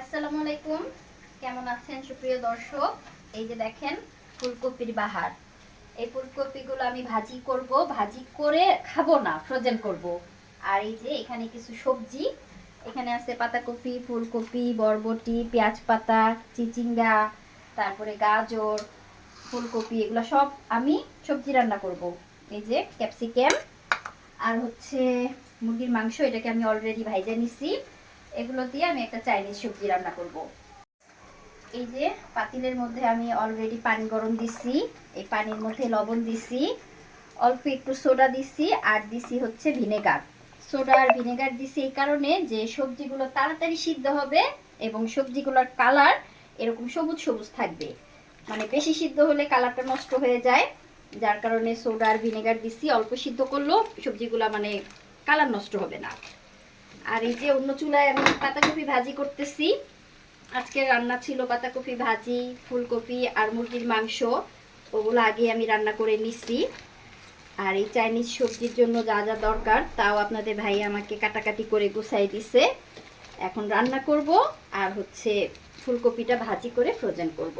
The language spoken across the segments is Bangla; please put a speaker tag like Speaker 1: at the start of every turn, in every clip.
Speaker 1: আসসালামু আলাইকুম। কেমন আছেন সুপ্রিয় দর্শক? এই যে দেখেন, ফুলকপির বাহার। এই ফুলকপিগুলো আমি ভাজি করব, ভাজি করে খাব না ফ্রোজেন করব। আর এই যে এখানে কিছু সবজি, এখানে আছে পাতাকপি, ফুলকপি, বরবটি, পেঁয়াজ পাতা, চিচিঙ্গা, তারপরে গাজর, ফুলকপি, এগুলো সব আমি সবজি রান্না করব। এই যে ক্যাপসিকাম, আর হচ্ছে মুরগির মাংস, এটাকে আমি অলরেডি ভাইজা নিছি। এগুলো দিয়ে আমি একটা চাইনিজ সবজি রান্না করব। এই যে পাতিলের মধ্যে আমি অলরেডি পানি গরম দিছি, এই পানির মধ্যে লবণ দিছি, অল্প একটু সোডা দিছি, আর দিছি হচ্ছে ভিনেগার। সোডা আর ভিনেগার দিছি এই কারণে যে সবজিগুলো তাড়াতাড়ি সিদ্ধ হবে এবং সবজিগুলোর কালার এরকম সবুজ সবুজ থাকবে। মানে বেশি সিদ্ধ হলে কালারটা নষ্ট হয়ে যায়, যার কারণে সোডা আর ভিনেগার দিছি, অল্প সিদ্ধ করলেও সবজিগুলো মানে কালার নষ্ট হবে না। আর এই যে অন্য চুলায় আমি পাতাকপি ভাজি করতেছি। আজকে রান্না ছিল পাতাকপি ভাজি, ফুলকপি আর মুরগির মাংস। ওগুলো আগে আমি রান্না করে নিছি। আর এই চাইনিজ সবজির জন্য যা যা দরকার, তাও আপনাদের ভাই আমাকে কাটাকাটি করে গুছাই দিছে। এখন রান্না করব আর হচ্ছে ফুলকপিটা ভাজি করে ফ্রোজেন করব।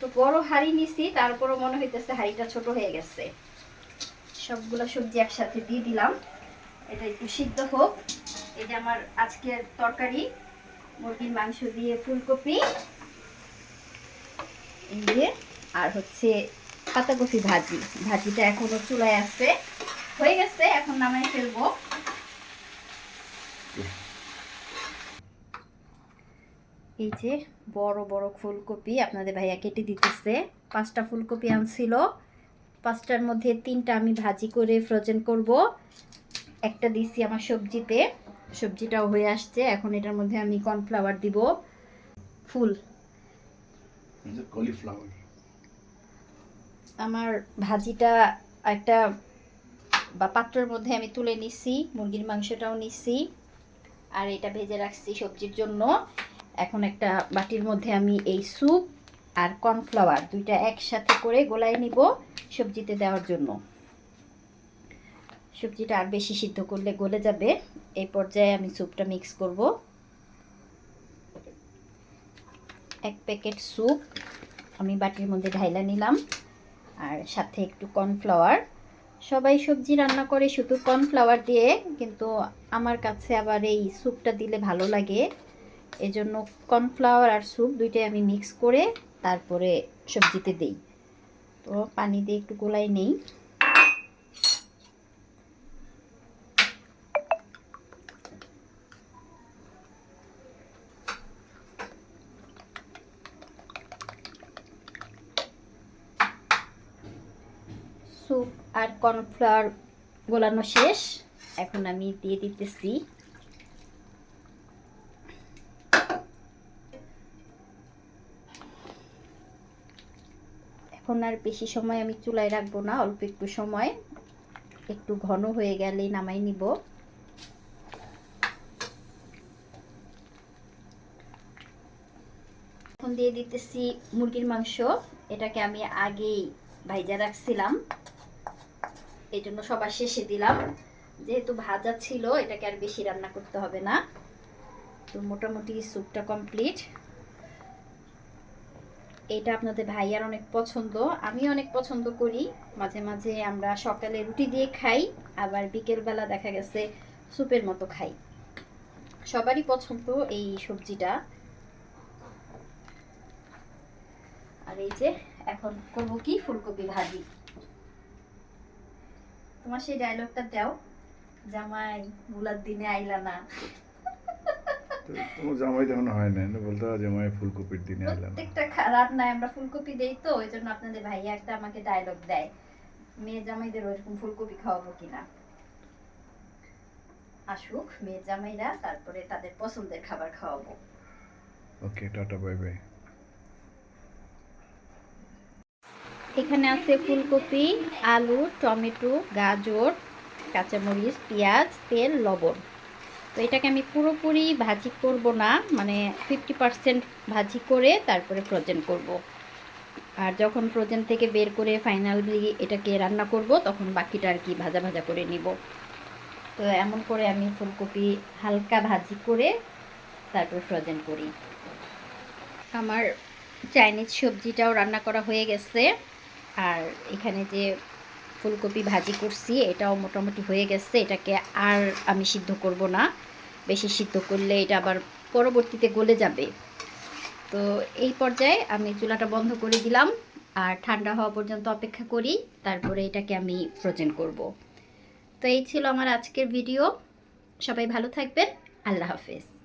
Speaker 1: তো বড় হাঁড়ি নিছি, তারপরও মনে হইতেছে হাঁড়িটা ছোট হয়ে গেছে। সবগুলো সবজি একসাথে দিয়ে দিলাম। এটা একটু সিদ্ধ হোক। এই যে আমার আজকের তরকারি। মুরগির মাংস দিয়ে ফুলকপি। এই যে, আর হচ্ছে পাতাকপি ভাজি। ভাজিটা এখনও চুলায় আছে। হয়ে গেছে, এখন নামাই ফেলব। এই যে, বড় বড় ফুলকপি আপনাদের ভাইয়া কেটে দিতেছে। পাঁচটা ফুলকপি আনছিল। পাঁচটার মধ্যে তিনটা আমি ভাজি করে ফ্রোজেন করব। একটা দিছি আমার সবজিতে। সবজিটাও হয়ে আসছে। এখন এটার মধ্যে আমি কর্নফ্লাওয়ার দিব। ফুল।
Speaker 2: কলিফ্লাওয়ার।
Speaker 1: আমার ভাজিটা একটা বা পাত্রের মধ্যে আমি তুলে নিছি মুরগির মাংসটাও নিছি আর এটা ভেজে রাখছি সবজির জন্য। এখন একটা বাটির মধ্যে আমি এই স্যুপ আর কর্নফ্লাওয়ার দুইটা একসাথে করে গোলাই নিব সবজিতে দেওয়ার জন্য। সবজিটা আর বেশি সিদ্ধ করলে গলে যাবে। এই পর্যায়ে আমি স্যুপটা মিক্স করব। এক প্যাকেট স্যুপ আমি বাটির মধ্যে ঢাইলা নিলাম। আর সাথে একটু কর্নফ্লাওয়ার। সবাই সবজি রান্না করে শুধু কর্নফ্লাওয়ার দিয়ে, কিন্তু আমার কাছে আবার এই স্যুপটা দিলে ভালো লাগে। এজন্য কর্নফ্লাওয়ার আর স্যুপ দুইটাই আমি মিক্স করে তারপরে সবজিতে দেই। তো পানি দিয়ে একটু গোলাই নেই। স্যুপ আর কর্নফ্লাওয়ার গোলানো শেষ। এখন আমি দিয়ে দিতেছি। এখন আর বেশি সময় আমি চুলায় রাখব না, অল্প একটু সময়। একটু ঘন হয়ে গেলেই নামাই নিব। এখন দিয়ে দিতেছি মুরগির মাংস। এটাকে আমি আগেই ভাইজা রাখছিলাম। এই জন্য সবার শেষে দিলাম। যেহেতু ভাজা ছিল, এটাকে আর বেশি রান্না করতে হবে না। তো মোটামুটি স্যুপটা কমপ্লিট। এটা আপনাদের ভাইয়ার অনেক পছন্দ আমি অনেক পছন্দ করি। মাঝে মাঝে আমরা সকালে রুটি দিয়ে খাই, আবার বিকেলবেলা দেখা গেছে স্যুপের মতো খাই। সবারই পছন্দ এই সবজিটা। আর এই যে, এখন করব কি? ফুলকপি ভাজি। তোমার সেই ডায়লগটা দাও। জামাই বুলার দিনে আইলা না।
Speaker 2: তোমার জামাই তেমন হয় না না বলতে জামাই ফুলকপির দিনে এলাম
Speaker 1: প্রত্যেকটা খা- রান্নায় আমরা ফুলকপি দেই তো ওই জন্য আপনাদের ভাইয়া একটা আমাকে ডায়লগ দেয়। মেয়ে জামাইদের ওইরকম ফুলকপি খাওয়াবো কিনা। আসুক মেয়ে জামাইরা তারপরে তাদের পছন্দের খাবার খাওয়াবো।
Speaker 2: Okay tata bye bye.
Speaker 1: এখানে আছে ফুলকপি, আলু, টমেটো, গাজর, কাঁচামরিচ, পেঁয়াজ, তেল, লবণ। তো এটাকে আমি পুরোপুরি ভাজি করব না মানে ফিফটি পার্সেন্ট ভাজি করে তারপরে ফ্রোজেন করব। আর যখন ফ্রোজেন থেকে বের করে ফাইনালি এটাকে রান্না করব, তখন বাকিটা আর কি ভাজা ভাজা করে নিব। তো এমন করে আমি ফুলকপি হালকা ভাজি করে তারপর ফ্রোজেন করি। আমার চাইনিজ সবজিটাও রান্না করা হয়ে গেছে। আর এখানে যে ফুলকপি ভাজি করছি, এটাও মোটামুটি হয়ে গেছে। এটাকে আর আমি সিদ্ধ করব না। বেশি সিদ্ধ করলে এটা আবার পরবর্তীতে গলে যাবে। তো এই পর্যায়ে আমি চুলাটা বন্ধ করে দিলাম আর ঠান্ডা হওয়া পর্যন্ত অপেক্ষা করি। তারপরে এটাকে আমি ফ্রোজেন করব। তো এই ছিল আমার আজকের ভিডিও সবাই ভালো থাকবেন। আল্লাহ হাফেজ।